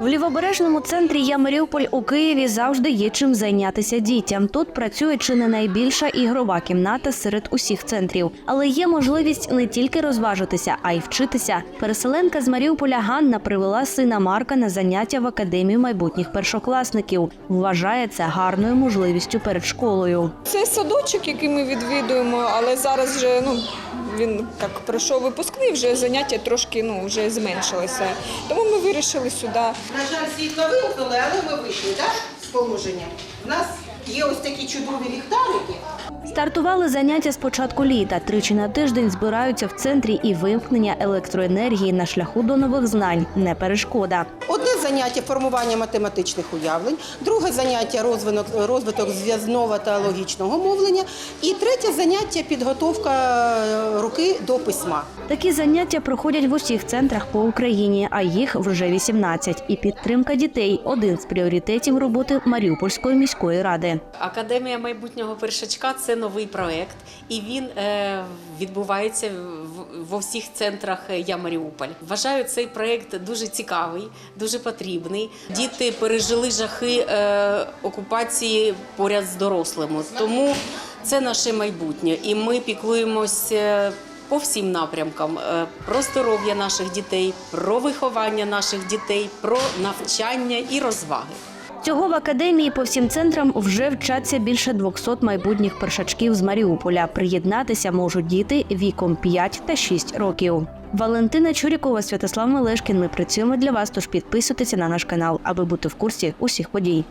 В лівобережному центрі Я Маріуполь у Києві завжди є чим зайнятися дітям. Тут працює чи не найбільша ігрова кімната серед усіх центрів. Але є можливість не тільки розважитися, а й вчитися. Переселенка з Маріуполя Ганна привела сина Марка на заняття в академію майбутніх першокласників. Вважає це гарною можливістю перед школою. Це садочок, який ми відвідуємо, але зараз вже ну він так пройшов випускний, вже заняття трошки ну вже зменшилося. Тому ми вирішили сюди. На жаль, світло вимкнули, але ми вийшли так, з положення. У нас є ось такі чудові ліхтарики. Стартували заняття з початку літа. Тричі на тиждень збираються в центрі і вимкнення електроенергії на шляху до нових знань не перешкода. Одне заняття формування математичних уявлень, друге заняття розвинок, розвиток зв'язного та логічного мовлення, і третє заняття підготовка е, руки до письма. Такі заняття проходять в усіх центрах по Україні, а їх вже 18. І підтримка дітей один з пріоритетів роботи Маріупольської міської ради. Академія майбутнього першачка це новий проект, і він е, відбувається в- во всіх центрах Я Маріуполь. Вважаю цей проект дуже цікавий, дуже потрібний. Діти пережили жахи е, окупації поряд з дорослими, тому це наше майбутнє, і ми піклуємося. По всім напрямкам е, про здоров'я наших дітей, про виховання наших дітей, про навчання і розваги. Цього в академії по всім центрам вже вчаться більше 200 майбутніх першачків з Маріуполя. Приєднатися можуть діти віком 5 та 6 років. Валентина Чурікова, Святослав Мелешкін. Ми працюємо для вас. Тож підписуйтеся на наш канал, аби бути в курсі усіх подій.